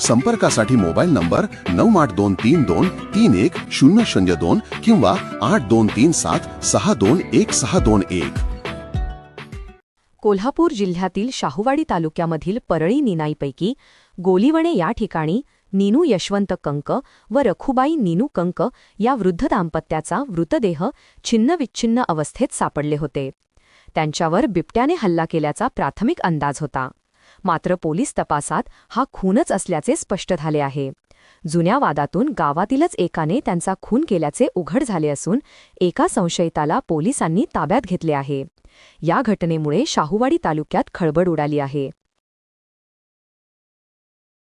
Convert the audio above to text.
संपर्कासाठी mobile number नऊ आठ दोन तीन दोन तीन एक शून्य शून्य दोन किंवा आठ दोन तीन सात सहा दोन एक सहा दोन एक. कोल्हापूर जिल्ह्यातील शाहूवाडी तालुक्यामधील परळी निनाईपैकी गोलीवणे या ठिकाणी नीनू यशवंत कंक व रखुबाई नीनू कंक या वृद्ध दाम्पत्याचा मृतदेह छिन्नविच्छिन्न अवस्थेत सापडले होते. त्यांच्यावर बिबट्याने हल्ला केल्याचा प्राथमिक अंदाज होता. मात्र पोलीस तपासात हा खूनच असल्याचे स्पष्ट झाले आहे. जुन्या वादातून गावातीलच एकाने त्यांचा खून केल्याचे उघड झाले असून एका संशयिताला पोलिसांनी ताब्यात घेतले आहे. या घटनेमुळे शाहूवाडी तालुक्यात खळबळ उडाली आहे.